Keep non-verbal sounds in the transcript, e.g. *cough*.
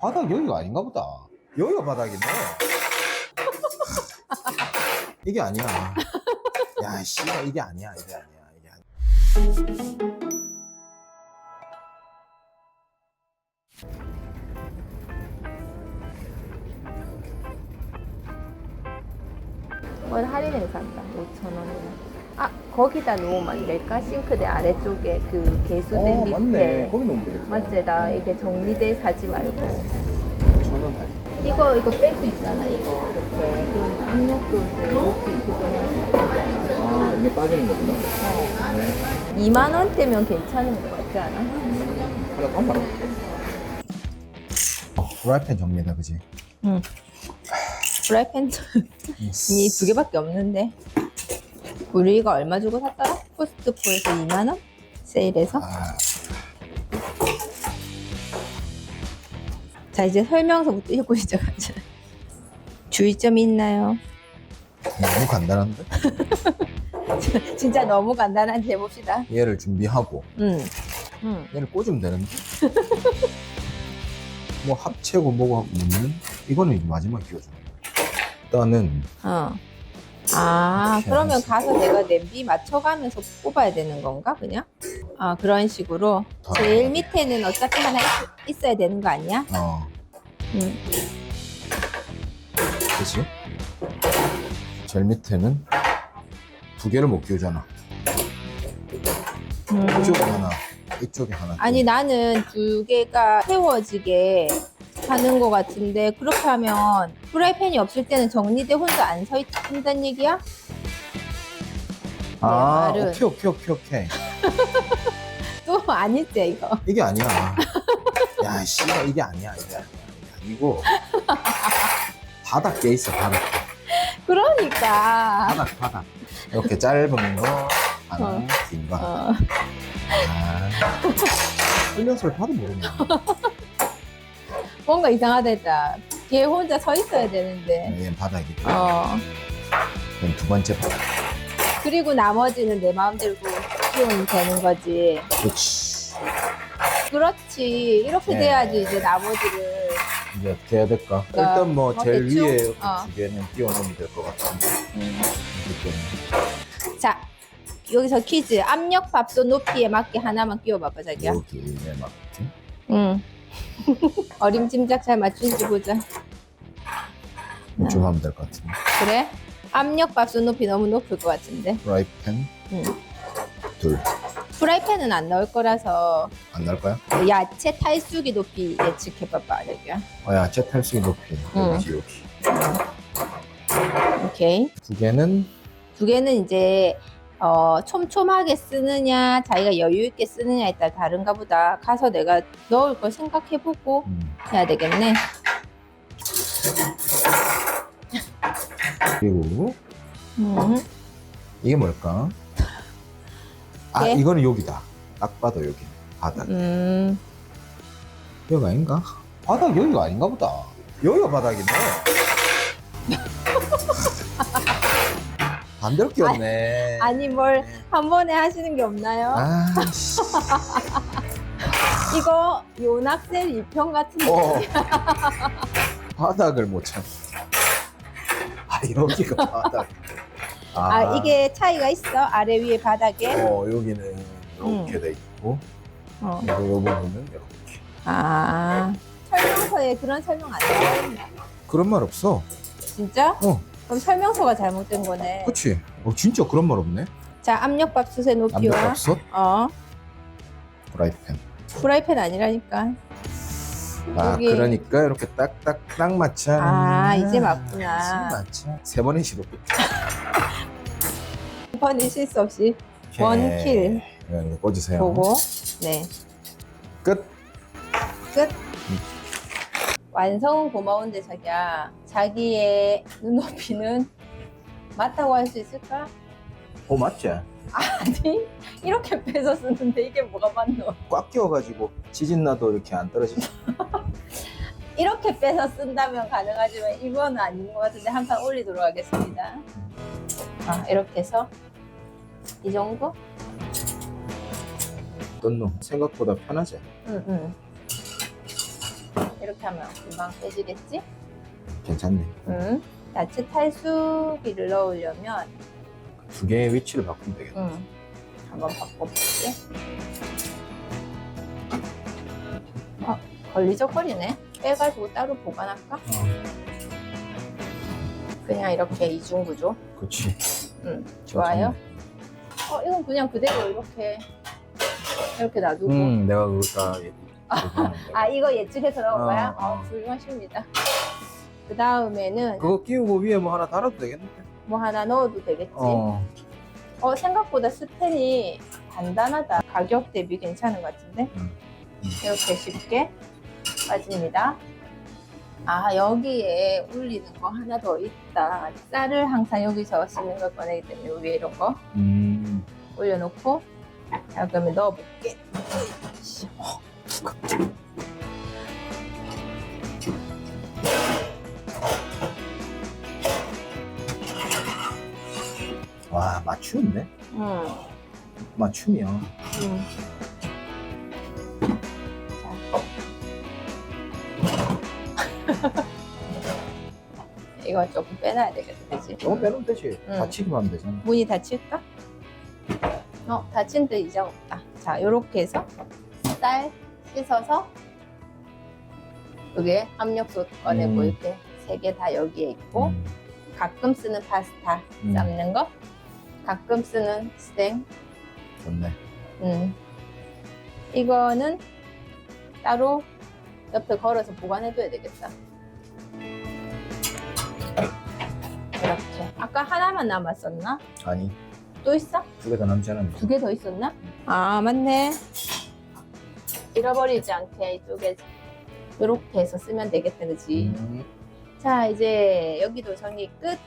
바닥 여기가 아닌가 보다. 여기가 바닥인데. *laughs* 이게 아니야. 야, 씨, 이게 아니야. 이게 아니야. 이게 아니야. 뭘 할인해서 산다. 5,000원이나. 아, 거기다 놓으면 안 될까? 싱크대 아래쪽에 그 개수대 밑에. 거기 놓으면 되겠다. 맞지? 나 이게 정리돼 사지 말고. 할인. 이거, 이거 뺄 수 있잖아, 이거. 이렇게. 그 압력도 그거. 아, 이게 빠지는 거구나. 2만 원대면 괜찮은 것 같지 않아? 하나 깜빡 프라이팬 정리다, 그지? 응. 프라이팬이 두 개밖에 없는데. 우리가 얼마 주고 샀더라? 코스트코에서 2만원? 세일해서? 아, 자, 이제 설명서부터 읽고 시작하자. 주의점이 있나요? 너무 간단한데? *laughs* 진짜 너무 간단한지 해봅시다. 얘를 준비하고, 응. 응. 얘를 꽂으면 되는데? *laughs* 뭐 합체고 뭐고 묻는? 이거는 이제 마지막에 끼워주는 거야. 일단은 어. 아, 그러면. 가서 내가 냄비 맞춰가면서 뽑아야 되는 건가, 그냥? 아, 그런 식으로. 더 제일. 밑에는 어차피 하나 있, 어야 되는 거 아니야? 어, 응. 그치? 제일 밑에는 두 개를 못 끼우잖아. 음. 이쪽에 하나, 이쪽에 하나. 아니, 나는 두 개가 세워지게 하는 것 같은데, 그렇게 하면 프라이팬이 없을 때는 정리돼 혼자 안 서 있다는 얘기야? 아, 내 말은. 오케이, 오케이, 오케이, 오케이. *laughs* 또 아니지, 이거. 이게 아니야. 야, 씨발, 이게 아니야. 이게 아니야. 이게 아니고. 바닥 깨 있어, 바닥. 그러니까. 바닥, 바닥. 이렇게 짧은 거, 하나, 어. 긴 거. 하나. 어. 아. 설명서를 봐도 모르네. 뭔가 이상하다 했다. 걔 혼자 서 있어야 되는데. 얘는 바닥이고, 어. 그럼 두 번째 바닥. 그리고 나머지는 내 마음대로 키우면 되는 거지. 그렇지. 그렇지. 이렇게 네. 돼야지 이제 나머지를. 이제 어떻게 해야 될까? 그러니까 일단 뭐뭐 제일 대충? 위에 이렇게 어. 두 개는 띄워놓으면 될 것 같은데. 음. 자, 여기서 퀴즈. 압력 밥솥 높이에 맞게 하나만 끼워봐봐, 자기야. 여기에 맞게. 응. 어림짐작 잘 맞춘지 보자. 좀 하면 될 것 같은데. 그래? 압력 밥솥 높이 너무 높을 것 같은데. 프라이팬 응. 둘. 프라이팬은 안 넣을 거라서 안 날까요? 야채 탈수기 높이 예측해봐봐, 자기야. 어, 야, 제 탈수기 높이. 응. 여기, 여기. 오케이. 두 개는 두 개는 이제 어, 촘촘하게 쓰느냐 자기가 여유 있게 쓰느냐에 따라 다른가 보다 가서 내가 넣을 걸 생각해보고 음. 해야 되겠네 그리고 음. 이게 뭘까? 아, 네. 이거는 여기다. 딱 봐도 여기. 바닥. 음. 여기가 아닌가? 바닥 여기가 아닌가 보다. 여기가 바닥인데. *laughs* 반대로 끼웠네. 아니 뭘 한 번에 하시는 게 없나요? 아, 씨. *laughs* 이거 요낙셀 2편 같은데 어. 바닥을 못 참어. 아, 여기가 바닥. 아, 이게 차이가 있어 아래 위에 바닥에 어, 여기는 음. 이렇게 돼 있고, 어. 그리고 요 부분은 이렇게. 아 설명서에 그런 설명 안 나와있나 그런 말 없어. 진짜? 어, 그럼 설명서가 잘못된 거네 그치? 어, 진짜 그런 말 없네. 자 압력밥솥의 높이와 압력밥솥, 어 프라이팬. 프라이팬 아니라니까 아, 여기. 그러니까 이렇게 딱딱 딱 맞춰. 아, 이제 맞구나. 이제 맞춰. 세 번의 시로. 번이 실수 없이 원킬 네, 꽂으세요. 보고 네 끝. 끝. 완성은 고마운데 자기야 자기의 눈높이는 맞다고 할 수 있을까? 어, 맞지? 아니 이렇게 빼서 쓰는데 이게 뭐가 맞노? 꽉 끼워가지고 지진 나도 이렇게 안 떨어지고. *laughs* 이렇게 빼서 쓴다면 가능하지만 이건 아닌 것 같은데 한 판 올리도록 하겠습니다. 아 이렇게 해서 이 정도? 어떤 놈? 생각보다 편하지? 응 응. 이렇게 하면 금방 빼지겠지? 괜찮네. 응. 야채 탈수기를 넣으려면 두 개의 위치를 바꾸면 되겠다. 응. 한번 바꿔볼게. 어, 걸리적거리네. 빼가지고 따로 보관할까? 그냥 이렇게 이중 구조. 그렇지. 응, 좋아요. 어, 이건 그냥 그대로 이렇게 이렇게 놔두고. 음, 내가 그거 다. 아, 이거 예측해서 어, 거야? 어. 어, 훌륭하십니다. 그 다음에는 그거 끼우고 위에 뭐 하나 달아도 되겠는데? 뭐 하나 넣어도 되겠지? 어. 어. 생각보다 스텐이 단단하다. 가격 대비 괜찮은 것 같은데? 음. 이렇게 쉽게 빠집니다. 아, 여기에 올리는 거 하나 더 있다. 쌀을 항상 여기서 쓰는 걸 꺼내기 때문에 위에 이런 거 음. 올려놓고 자, 그러면 넣어볼게. 와, 맞춤인데? 음, 맞춤이야. 음. 자. *laughs* 이거 조금 빼놔야 되겠다, 그지? 조금 빼놓으면 되지. 응. 다치기만 하면 되잖아. 문이 닫힐까? 어, 닫힌 데 이상 없다. 자, 요렇게 해서 쌀 씻어서 여기에 압력솥 꺼내고 음. 이렇게 세 개 다 여기에 있고 음. 가끔 쓰는 파스타 음. 삶는 거 가끔 쓰는 스탱 좋네. 음. 이거는 따로 옆에 걸어서 보관해둬야 되겠다. 이렇게. 아까 하나만 남았었나? 아니, 또 있어? 두 개 더 남지 않았는데. 두 개 더 있었나? 아, 맞네. 잃어버리지 않게 이쪽에 이렇게 해서 쓰면 되겠다, 그지? 음. 자, 이제 여기도 정리 끝.